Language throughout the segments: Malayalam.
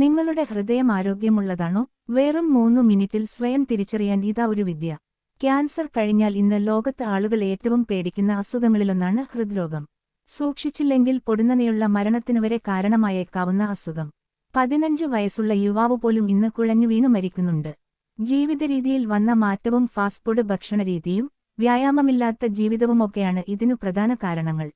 നിങ്ങളുടെ ഹൃദയം ആരോഗ്യമുള്ളതാണോ വെറും മൂന്നു മിനിറ്റിൽ സ്വയം തിരിച്ചറിയാൻ ഇതാ ഒരു വിദ്യ. ക്യാൻസർ കഴിഞ്ഞാൽ ഇന്ന് ലോകത്ത് ആളുകൾ ഏറ്റവും പേടിക്കുന്ന അസുഖങ്ങളിലൊന്നാണ് ഹൃദ്രോഗം. സൂക്ഷിച്ചില്ലെങ്കിൽ പൊടുന്നനെയുള്ള മരണത്തിനു വരെ കാരണമായേക്കാവുന്ന അസുഖം. പതിനഞ്ച് വയസ്സുള്ള യുവാവ് പോലും ഇന്ന് കുഴഞ്ഞു വീണു മരിക്കുന്നുണ്ട്. ജീവിതരീതിയിൽ വന്ന മാറ്റവും ഫാസ്റ്റ് ഫുഡ് ഭക്ഷണരീതിയും വ്യായാമമില്ലാത്ത ജീവിതവുമൊക്കെയാണ് ഇതിനു പ്രധാന കാരണങ്ങൾ.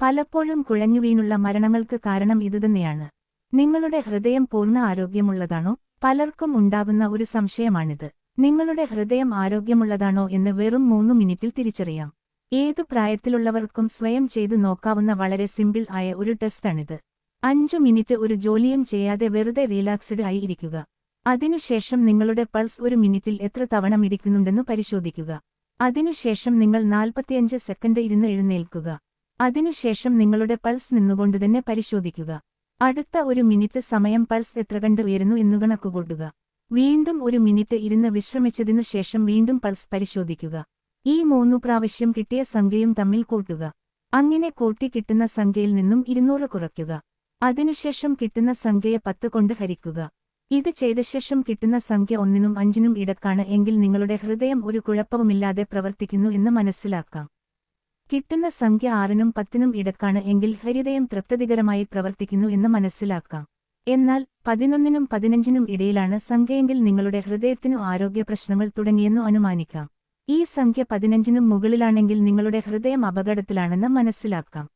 പലപ്പോഴും കുഴഞ്ഞു വീണുള്ള മരണങ്ങൾക്ക് കാരണം ഇതുതന്നെയാണ്. നിങ്ങളുടെ ഹൃദയം പൂർണ ആരോഗ്യമുള്ളതാണോ? പലർക്കും ഉണ്ടാകുന്ന ഒരു സംശയമാണിത്. നിങ്ങളുടെ ഹൃദയം ആരോഗ്യമുള്ളതാണോ എന്ന് വെറും മൂന്ന് മിനിറ്റിൽ തിരിച്ചറിയാം. ഏതു പ്രായത്തിലുള്ളവർക്കും സ്വയം ചെയ്തു നോക്കാവുന്ന വളരെ സിമ്പിൾ ആയ ഒരു ടെസ്റ്റാണിത്. അഞ്ചു മിനിറ്റ് ഒരു ജോലിയും ചെയ്യാതെ വെറുതെ റിലാക്സ്ഡ് ആയി ഇരിക്കുക. അതിനുശേഷം നിങ്ങളുടെ പൾസ് ഒരു മിനിറ്റിൽ എത്ര തവണ മിടിക്കുന്നുണ്ടെന്ന് പരിശോധിക്കുക. അതിനുശേഷം നിങ്ങൾ നാൽപ്പത്തിയഞ്ച് സെക്കൻഡ് ഇരുന്ന് എഴുന്നേൽക്കുക. അതിനുശേഷം നിങ്ങളുടെ പൾസ് നിന്നുകൊണ്ടുതന്നെ പരിശോധിക്കുക. അടുത്ത ഒരു മിനിറ്റ് സമയം പൾസ് എത്ര കണ്ട് ഉയരുന്നു എന്നു കണക്കുകൂട്ടുക വീണ്ടും ഒരു മിനിറ്റ് ഇരുന്ന് വിശ്രമിച്ചതിനു ശേഷം വീണ്ടും പൾസ് പരിശോധിക്കുക. ഈ മൂന്നു പ്രാവശ്യം കിട്ടിയ സംഖ്യയും തമ്മിൽ കൂട്ടുക. അങ്ങനെ കൂട്ടി കിട്ടുന്ന സംഖ്യയിൽ നിന്നും ഇരുന്നൂറ് കുറയ്ക്കുക. അതിനുശേഷം കിട്ടുന്ന സംഖ്യയെ പത്ത് കൊണ്ട് ഹരിക്കുക. ഇത് ചെയ്ത ശേഷം കിട്ടുന്ന സംഖ്യ ഒന്നിനും അഞ്ചിനും ഇടക്കാണ് എങ്കിൽ നിങ്ങളുടെ ഹൃദയം ഒരു കുഴപ്പവുമില്ലാതെ പ്രവർത്തിക്കുന്നു എന്ന് മനസ്സിലാക്കാം. കിട്ടുന്ന സംഖ്യ ആറിനും പത്തിനും ഇടക്കാണ് എങ്കിൽ ഹരിതയം തൃപ്തികരമായി പ്രവർത്തിക്കുന്നു എന്ന് മനസ്സിലാക്കാം. എന്നാൽ പതിനൊന്നിനും പതിനഞ്ചിനും ഇടയിലാണ് സംഖ്യയെങ്കിൽ നിങ്ങളുടെ ഹൃദയത്തിനു ആരോഗ്യ പ്രശ്നങ്ങൾ തുടങ്ങിയെന്നു അനുമാനിക്കാം. ഈ സംഖ്യ പതിനഞ്ചിനും മുകളിലാണെങ്കിൽ നിങ്ങളുടെ ഹൃദയം അപകടത്തിലാണെന്ന് മനസ്സിലാക്കാം.